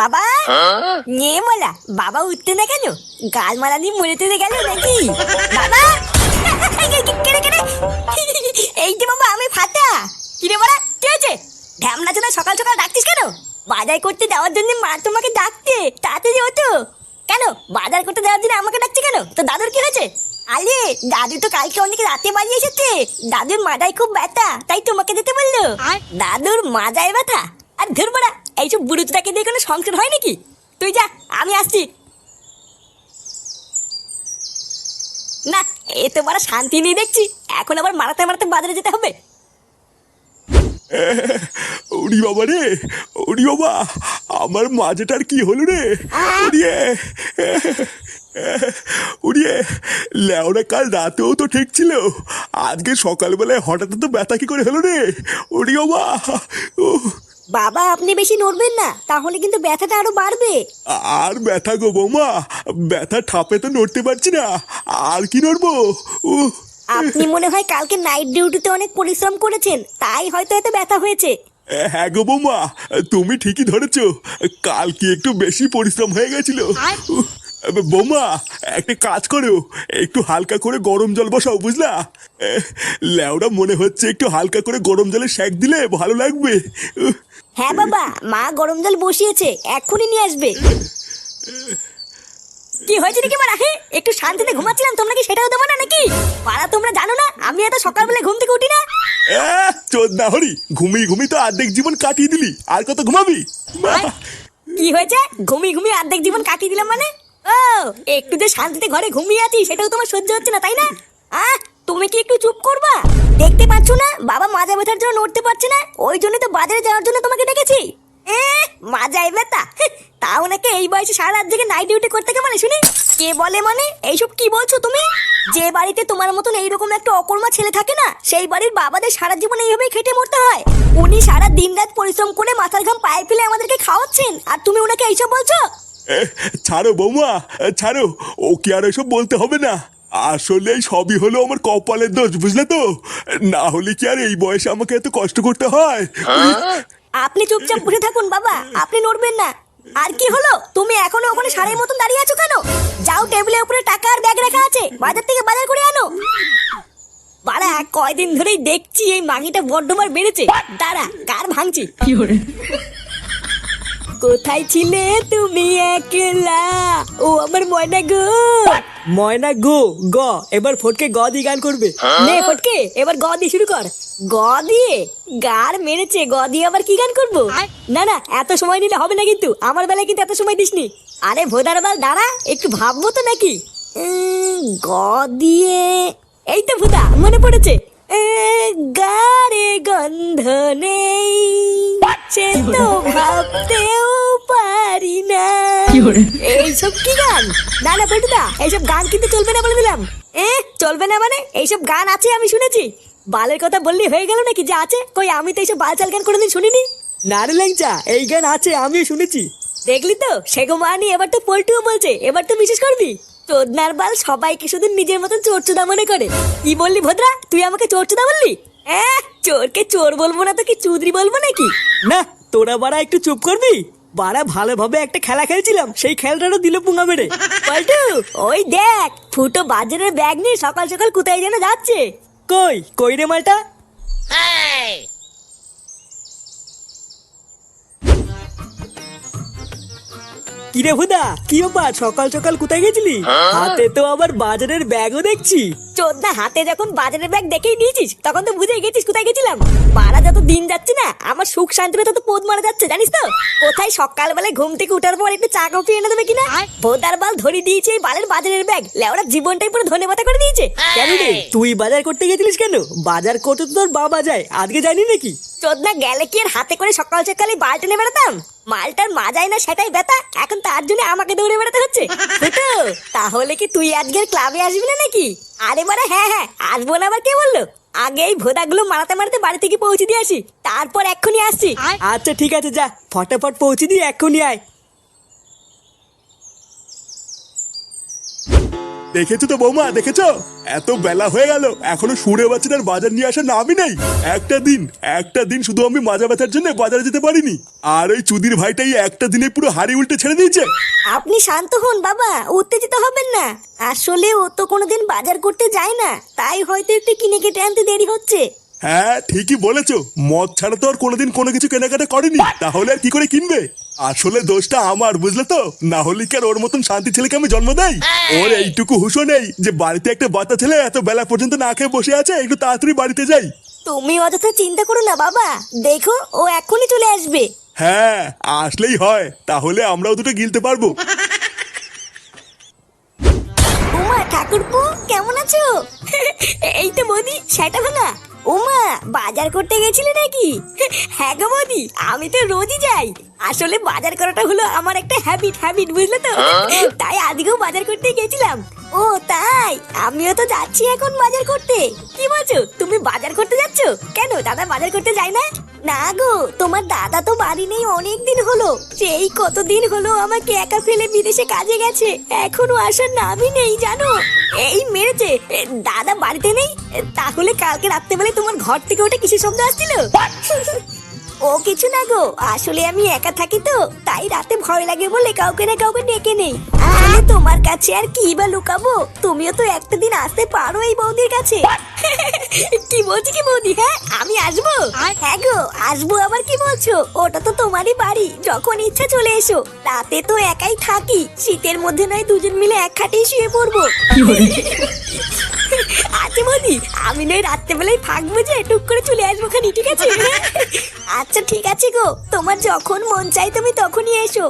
বাবা? নিয়ে মালা বাবা উঠতে না কেন? গাল মালা নিয়ে মরে টরে গেল নাকি? বাবা? কেড়ে কেড়ে। এই যে বাবা আমি ফাটা। কিরে বলা কি হয়েছে? ঢ্যামনা চোদা সকাল সকাল ডাকছিস কেন? বাজার করতে দেওয়ার জন্য মা তোমাকে ডাকতে তাড়াতাড়ি হতো কেন? বাজার করতে দেওয়ার জন্য আমাকে ডাকছে কেন? তো দাদুর কি হয়েছে? আরে দাদু তো কালকে অনেক রাতে বাড়ি এসেছে। দাদুর মাজায় খুব ব্যথা তাই তোমাকে যেতে বলল। দাদুর মাজায় ব্যথা? আর ধর বড়া এইসব বুড়ুতটাকে দিয়ে কোনো সংসার হয় নাকি? তুই যা আমি আসছি। না এ তো বড় শান্তি নেই দেখছি। এখন আবার মারাতে মারাতে বাজারে যেতে হবে। ওরি বাবা রে ওরি বাবা আমার মাঝেটার কি হলো রে? উড়িয়ে উড়িয়ে লেওরা কাল রাতেও তো ঠিক ছিল। আজকে সকালবেলায় হঠাৎ তো ব্যথা কি করে হলো রে? ওরি বাবা বাবা আপনি বেশি নড়বেন না তাহলে কিন্তু ব্যথাটা আরও বাড়বে। আর ব্যথা গো বৌমা ব্যথা ঠাপে তো নড়তে পারছি না আর কি নড়বো? উহ। আপনি মনে হয় কালকে নাইট ডিউটিতে অনেক পরিশ্রম করেছেন তাই হয়তো এত ব্যথা হয়েছে। হ্যাঁ গো বৌমা তুমি ঠিকই ধরেছো কাল কি একটু বেশি পরিশ্রম হয়ে গেছিল। বৌমা একটা কাজ করো একটু হালকা করে গরম জল বসাও বুঝলা? ল্যাওড়া মনে হচ্ছে একটু হালকা করে গরম জলে সেক দিলে ভালো লাগবে। হ্যাঁ বাবা মা গরম জল বসিয়েছে এক্ষুনি নিয়ে আসবে। কি হয়েছে নাকি মারা একটু শান্তিতে ঘুমাচ্ছিলাম তোমরা কি সেটাও দেবো না নাকি? পাড়া তোমরা জানো না আমি এত সকালবেলা ঘুম থেকে উঠি না। হরি ঘুমিয়ে ঘুমিয়ে তো অর্ধেক জীবন কাটিয়ে দিলি আর কত ঘুমাবি? কি হয়েছে? ঘুমিয়ে ঘুমিয়ে অর্ধেক জীবন কাটিয়ে দিলাম মানে? ও একটু যে শান্তিতে ঘরে ঘুমিয়ে আছি সেটাও তোমার সহ্য হচ্ছে না তাই না? আহ তুমি কি একটু চুপ করবা? দেখতে পাচ্ছ না? বাবা মাজা ব্যথার জন্য নড়তে পারছে না। ওই জন্য তো বাজারে যাওয়ার জন্য তোমাকে ডেকেছি। এ মাজায় ব্যথা। হেহ, তাও নাকি এই বয়সে সারা রাত জেগে নাইট ডিউটি করতে কে মানে শুনি? কে বলে মানে? এইসব কি বলছো তুমি? যে বাড়িতে তোমার মতন এইরকম একটা অকর্মা ছেলে থাকে না সেই বাড়ির বাবাদের সারা জীবন এইভাবেই খেটে মরতে হয়। উনি সারা দিন রাত পরিশ্রম করে মাথার ঘাম পায়ে ফেলে আমাদেরকে খাওয়াচ্ছেন। আর তুমি ওনাকে এইসব বলছো? ছাড়ো বৌমা ছাড়ো। ও কি আর এসব বলতে হবে না। আসলে সবই হলো আমার কপালের দোষ বুঝলে তো? না হলে কি আর এই বয়সে আমাকে এত কষ্ট করতে হয়? আপনি চুপচাপ বসে থাকুন বাবা। আপনি নড়বেন না। আর কি হলো? তুমি এখনও ওখানে সারের মতন দাঁড়িয়ে আছো কেন? যাও টেবিলের উপরে টাকা আর ব্যাগ রাখা আছে। বাজার থেকে বাজার করে আনো। বাড়া কয়দিন ধরেই দেখছি এই মাগিটা বড্ডমার বেড়েছে। দাঁড়া কার ভাঙছি? কোথায় ছিলে তুমি একলা? ও আমার ময়না গো। ময়না গো গ। এবার ফটকে গ দিয়ে গান করবে। নে ফটকে এবার গ দিয়ে শুরু কর। গ দিয়ে গার মেরেছে গ দিয়ে আবার কি গান করব? না না এত সময় নিলে হবে না কিন্তু। আমার বেলায় কিন্তু এত সময় দিসনি। আরে ভোদার বাল দাঁড়া একটু ভাববো তো নাকি? গ দিয়ে এই তো ভুদা মনে পড়েছে। এ, গারে গন্ধ নেই সে তো ভাবতেও পারি না। এইসব কি গান? না না পেটুদা এইসব গান কিন্তু চলবে না বলে দিলাম। এ চলবে না মানে? এইসব গান আছে আমি শুনেছি। বালের কথা বললি হয়ে গেল নাকি? যে আছে কই আমি তো এইসব বালচাল গান কোনোদিন শুনিনি। না রে ল্যাংচা এই গান আছে আমিও শুনেছি। দেখলি তো? সেগো মানি এবার তো পল্টুও বলছে এবার তো বিশেষ করবি। চোদনার বাল সবাইকে শুধু নিজের মতন চোরচুদা মনে করে। কি বললি ভদ্রা? তুই আমাকে চোরচুদা বললি? হ্যাঁ চোরকে চোর বলব না তো কি চুদরি বলব নাকি? না তোরা বাড়া একটু চুপ করবি? বাড়া ভালোভাবে একটা খেলা খেলছিলাম সেই খেলাটারও দিল পুঙ্গা মেরে। পল্টু ওই দেখ ফুটো বাজারের ব্যাগ নিয়ে সকাল সকাল কোথায় যেন যাচ্ছে। কই কই রে মালটা? কিরে হুদা কি ব্যাপার সকাল সকাল কোথায় গেছিলি? হাতে তো আবার বাজারের ব্যাগও দেখছি। চোদ্দা হাতে যখন বাজারের ব্যাগ দেখেই নিয়েছিস তখন তো বুঝে গেছিস কোথায় গেছিলাম। মারা যত দিন যাচ্ছে না আমার সুখ শান্তিতে তত পোদ মারা যাচ্ছে জানিস তো? কোথায় সকালবেলায় ঘুম থেকে উঠার পর একটু চা কফি এনে দেবে কিনা? ভোদার বাল ধরে দিয়েছে এই বালের বাজারের ব্যাগ। লেওড়া জীবনটাই পুরো ধনে পাতা করে দিয়েছে। কেন রে তুই বাজার করতে গেছিলিস কেন? বাজার করতে তো তোর বাবা যায় আজকে জানি নাকি? চোদ্দা গেলে কি আর হাতে করে সকাল সকালে বালটা নিয়ে বেড়াতাম? মালটার মাজায় না সেটাই ব্যথা, এখন তার জন্য আমাকে দৌড়ে বেড়াতে হচ্ছে। তো তাহলে কি তুই আজকের ক্লাবে আসবি না নাকি? আরে বারে হ্যাঁ হ্যাঁ আসব না আবার কে বলল? আগে এই ভোদাগুলো মারাতে মারাতে বাড়ি থেকে পৌঁছে দিয়ে আসি, তারপর এক্ষুনি আসছি। আচ্ছা ঠিক আছে, যা, ফটাফট পৌঁছে দিয়ে এক্ষুনি আয়। দেখেছ তো বৌমা দেখেছ? এত বেলা হয়ে গেল এখনও সুরে বাচ্চাটার বাজার নিয়ে আসার নামই নেই। একটা দিন একটা দিন শুধু আমি মাজা ব্যথার জন্য বাজারে যেতে পারিনি। আর ওই চুদির ভাইটাই একটা দিনে পুরো হাড়ি উল্টে ছেড়ে দিয়েছে। আপনি শান্ত হন বাবা উত্তেজিত হবেন না। আসলে ও তো কোনোদিন বাজার করতে যায় না তাই হয়তো একটু কিনে কেটে আনতে দেরি হচ্ছে। হ্যাঁ ঠিকই বলেছ। মদ ছাড়া তো আর কোনোদিন কোনো কিছু কেনাকাটা করেনি। তাহলে আর কি করে কিনবে? আসলে দোষটা আমার বুঝলে তো? না হলে কি আর ওর মতন শান্তি ছেলেকে আমি জন্ম দেই? ওর এইটুকু হুশো নেই যে বাড়িতে একটা বাচ্চা ছেলে এত বেলা পর্যন্ত না খেয়ে বসে আছে একটু তাড়াতাড়ি বাড়িতে যাই। তুমি অযথা চিন্তা করো না বাবা। দেখো ও এখনই চলে আসবে। হ্যাঁ আসলেই হয়। তাহলে আমরাও দুটো গিলতে পারব। উমা ঠাকুরপো কেমন আছো? এই তো বৌদি সেটা ভাঙা। উমা বাজার করতে গেছিলে নাকি? হ্যাঁ গো বৌদি আমি তো রোজই যাই। আসলে বাজার করাটা হলো আমার একটা হ্যাবিট হ্যাবিট বুঝলে তো? তাই আজকেও বাজার করতে গেছিলাম। ও তাই? আমিও তো যাচ্ছি এখন বাজার করতে। কি বলছো? তুমি বাজার করতে যাচ্ছ? কেন? দাদা বাজার করতে যায় না? না গো তোমার দাদা তো বাড়ি নেই অনেক দিন হলো। সেই কতদিন হলো আমাকে একা ফেলে বিদেশে কাজে গেছে এখনও আসার নামই নেই জানো? এই মেরেছে দাদা বাড়িতে নেই? তাহলে কালকে রাত্রেবেলায় তোমার ঘর থেকে ওটা কিসের শব্দ আসছিল? ও কিছু না গো আসলে আমি একা থাকি তো তাই রাতে ভয় লাগে বলে কাউকে না কাউকে ডেকে নেই। আসলে তোমার কাছে আর কি বা লুকাবো? তুমিও তো একটা দিন আসতে পারো এই বৌদির কাছে। কি বলছি কি বৌদি হ্যাঁ? আমি আসব? হ্যাঁ গো আসব আবার কি বলছো? ওটা তো তোমারই বাড়ি। যখন ইচ্ছা চলে এসো। রাতে তো একাই থাকি। শীতের মধ্যে নয় দুজন মিলে এক খাটেই শুয়ে পড়ব। আচ্ছা বৌদি আমি নয় রাত্রেবেলায় থাকব যে টুক করে চলে আসব খানি ঠিক আছে? আচ্ছা ঠিক আছে গো। তোমার যখন মন চাই তুমি তখনই এসো।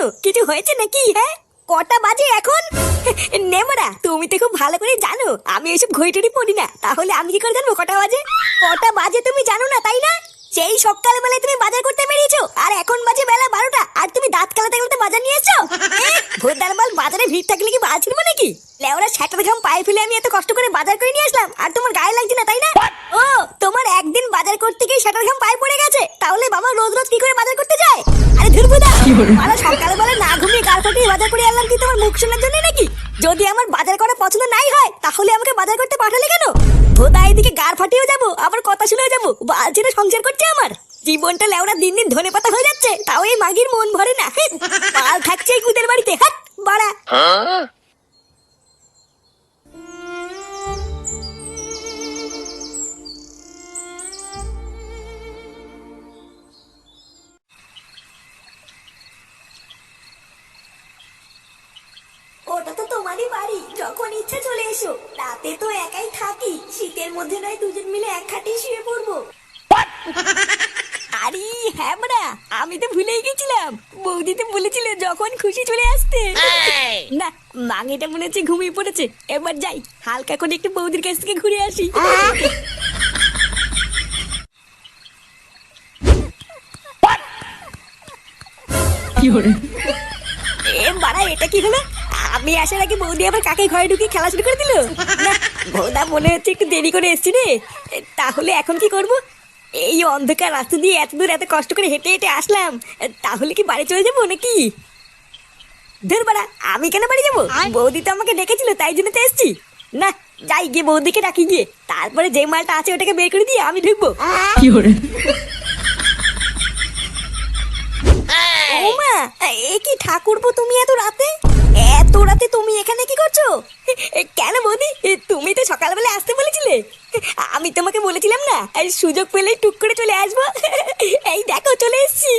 কেন কিছু হয়েছে নাকি? হ্যাঁ? কটা বাজে এখন? নেমরা তুমি তো খুব ভালো করে জানো। আমি এসব ঘড়িটড়ি পড়ি না। তাহলে আমি কি করে জানব কটা বাজে? কটা বাজে তুমি জানো না তাই না? সেই সকাল বেলায় তুমি বাজার করতে বেরিয়েছো আর এখন বাজে বেলা বারোটা আর তুমি দাঁত কালাতে কালাতে বাজার নিয়ে এসছো? ভোরদার মাল বাজারে ভিড় থাকলে কি বাজার ছিল নাকি? লেওরা ছাটার ঘাম পায়ে ফেলে আমি এত কষ্ট করে বাজার করে নিয়ে আসলাম আর তোমার গায়ে লাগছে না তাই না? ও তোমার একদিন বাজার করতে গিয়ে ছাটার ঘাম পায়ে পড়ে গেছে তাহলে বাবা রোজ রোজ কি করে বাজার করতে যায়? আরে ধুরবুদা মারা সকালবেলা শোনার জন্য নাকি? যদি আমার বাজার করা পছন্দ নাই হয়, তাহলে আমাকে বাজার করতে পাঠালে কেন? ভোতা এদিকে গার ফাটিয়েও যাব, আবার কথা শুনেও যাব। বাজারে সংসার করছে আমার। জীবনটা লেওড়া দিন দিন ধনে পাতা হয়ে যাচ্ছে, তাও এই মাগির মন ভরে না। পাল থাকছে এই কুদের বাড়িতে, হাট, বাড়া। ইচ্ছা চলে এসো। রাতে তো একাই থাকি। শীতের মধ্যে নয় দুজন মিলে এক খাটে শুয়ে পড়ব। আরে হ্যাঁ বড়া আমি তো ভুলেই গেছিলাম। বৌদি তো বলেছিল যখন খুশি চলে আসতে। না মাঙিটা মনে হচ্ছে ঘুমিয়ে পড়েছে। এবার যাই হালকা করে একটু বৌদির কাছ থেকে ঘুরে আসি। এ বাড়া এটা কি হলো? আমি আসার আগে বৌদি আবার কাকে ঘরে ঢুকে খেলা শুরু করে দিল? বৌদা মনে হচ্ছে একটু দেরি করে এসছি রে। তাহলে এখন কি করব? এই অন্ধকার রাস্তা দিয়ে এত দূর এত কষ্ট করে হেঁটে হেঁটে আসলাম। তাহলে কি বাড়ি চলে যাব নাকি? ধর বাড়া আমি কেন বাড়ি যাব? বৌদি তো আমাকে ডেকেছিল তাই জন্য তো এসছি। না যাই গিয়ে বৌদিকে ডাকি গিয়ে। তারপরে যে মালটা আছে ওটাকে বের করে দিয়ে আমি ঢুকবো। ওমা এ কি ঠাকুরপো তুমি এত রাতে? এত রাতে তুমি এখানে কি করছ? কেন বৌদি, তুমি তো সকালবেলা আসতে বলেছিলে। আমি তোমাকে বলেছিলাম না সুযোগ পেলেই টুক করে চলে আসব। এই দেখো, চলে এসেছি।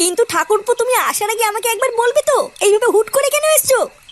কিন্তু ঠাকুরপো, তুমি আসার আগে আমাকে একবার বলবে তো, এইভাবে হুট করে কেন এসছো?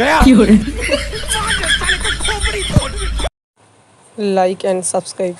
गया। Like and subscribe.